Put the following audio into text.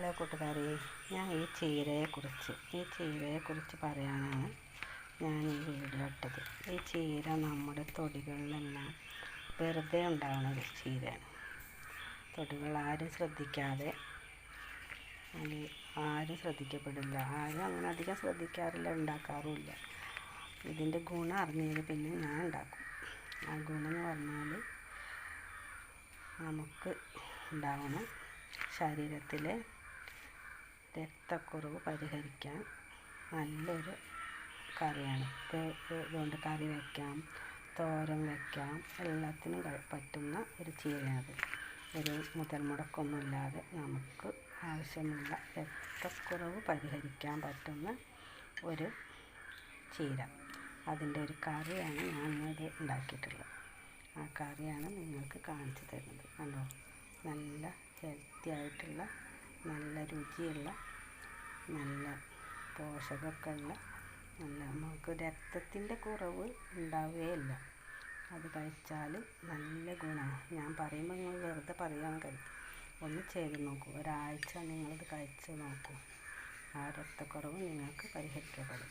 Hello കൂട്ടുകാരെ ഞാൻ ഈ ചീരയെക്കുറിച്ച് ഈ ചീരയെക്കുറിച്ച് പറയാനാണ് ഞാൻ ഈ വീഡിയോ ഇട്ടത്. ഈ ചീര നമ്മുടെ തൊടികളിലെല്ലാം വെറുതെ ഉണ്ടാവുന്ന ഒരു ചീരയാണ്. തൊടികൾ ആരും ശ്രദ്ധിക്കാതെ അത് ആരും ശ്രദ്ധിക്കപ്പെടില്ല. ആരും അങ്ങനെ അധികം ശ്രദ്ധിക്കാറില്ല ഉണ്ടാക്കാറുമില്ല. ഇതിന്റെ ഗുണം അറിഞ്ഞതിന് പിന്നെ ഞാൻ ഉണ്ടാക്കും. ആ ഗുണം എന്ന് പറഞ്ഞാൽ നമുക്ക് ഉണ്ടാവണം ശരീരത്തിലെ രക്തക്കുറവ് പരിഹരിക്കാൻ നല്ലൊരു കറിയാണ്. ഇത് ഇതുകൊണ്ട് കറി വയ്ക്കാം തോരൻ വയ്ക്കാം എല്ലാത്തിനും പറ്റുന്ന ഒരു ചീരയാണത്. ഒരു മുതൽ മുടക്കൊന്നുമില്ലാതെ നമുക്ക് ആവശ്യമുള്ള രക്തക്കുറവ് പരിഹരിക്കാൻ പറ്റുന്ന ഒരു ചീര. അതിന്റെ ഒരു കറിയാണ് ഞാനിത് ഉണ്ടാക്കിയിട്ടുള്ളത്. ആ കറിയാണ് നിങ്ങൾക്ക് കാണിച്ചു തരുന്നത്. കണ്ടോ? നല്ല ഹെൽത്തി ആയിട്ടുള്ള നല്ല രുചിയുള്ള നല്ല പോഷകമൊക്കെ ഉള്ള നല്ല നമുക്ക് രക്തത്തിന്റെ കുറവ് ഉണ്ടാവുകയില്ല. അത് കഴിച്ചാൽ നല്ല ഗുണമാണ്. ഞാൻ പറയുമ്പോൾ നിങ്ങൾ വെറുതെ പറയാൻ കഴിക്കും ഒന്ന് ചെയ്ത് നോക്കൂ. ഒരാഴ്ച നിങ്ങളിത് കഴിച്ച് നോക്കൂ. ആ രക്തക്കുറവ് നിങ്ങൾക്ക് പരിഹരിക്കപ്പെടും.